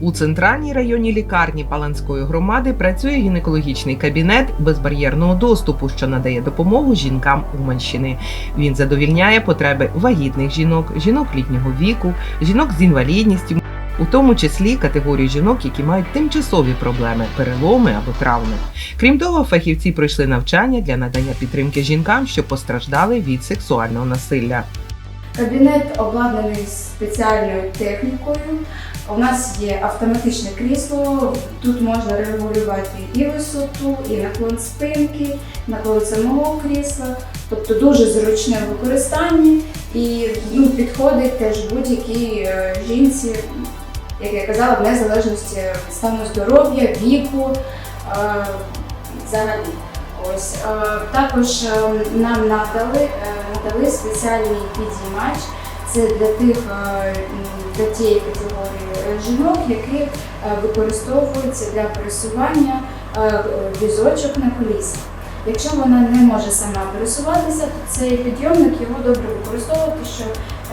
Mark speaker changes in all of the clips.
Speaker 1: У центральній районній лікарні Паланської громади працює гінекологічний кабінет безбар'єрного доступу, що надає допомогу жінкам Уманщини. Він задовільняє потреби вагітних жінок, жінок літнього віку, жінок з інвалідністю, у тому числі категорію жінок, які мають тимчасові проблеми, переломи або травми. Крім того, фахівці пройшли навчання для надання підтримки жінкам, що постраждали від сексуального насилля.
Speaker 2: Кабінет обладнаний спеціальною технікою. У нас є автоматичне крісло. Тут можна регулювати і висоту, і наклон спинки, наклон самого крісла. Тобто дуже зручне в використанні і ну, підходить теж будь-якій е, жінці, як я казала, в незалежності стану здоров'я, віку. е, Взагалі. Ось е, також е, нам надали, е, надали спеціальний підіймач. Це для тих для тієї категорії жінок, які використовуються для пересування візочок на колісах. Якщо вона не може сама пересуватися, то цей підйомник його добре використовувати, що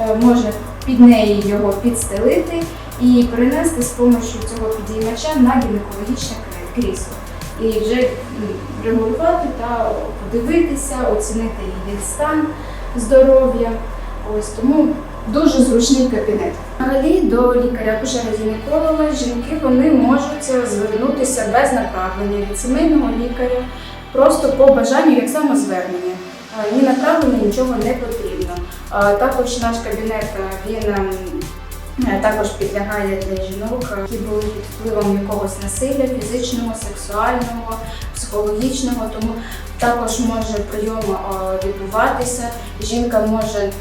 Speaker 2: е, можна під неї його підстелити і перенести з допомогою цього підіймача на гінекологічне крісло і вже регулювати та подивитися, оцінити її стан здоров'я. Ось тому дуже зручний кабінет. Взагалі до лікаря гінеколога жінки вони можуть звернутися без направлення від сімейного лікаря, просто по бажанню, як самозвернення. Е, Ні направлення, нічого не потрібно. Е, Також наш кабінет е, він ем, Е, Також підлягає для жінок, які були під впливом якогось насилля, фізичного, сексуального, психологічного. Тому також може прийом е, відбуватися. Жінка може е,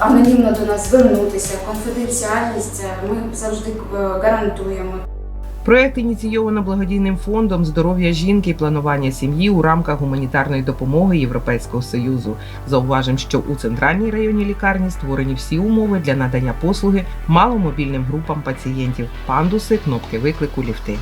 Speaker 2: анонімно до нас звернутися. Конфіденціальність е, ми завжди е, гарантуємо.
Speaker 1: Проект ініційовано благодійним фондом здоров'я жінки і планування сім'ї у рамках гуманітарної допомоги Європейського союзу. Зауважимо, що у центральній районній лікарні створені всі умови для надання послуги маломобільним групам пацієнтів: пандуси, кнопки виклику, ліфти.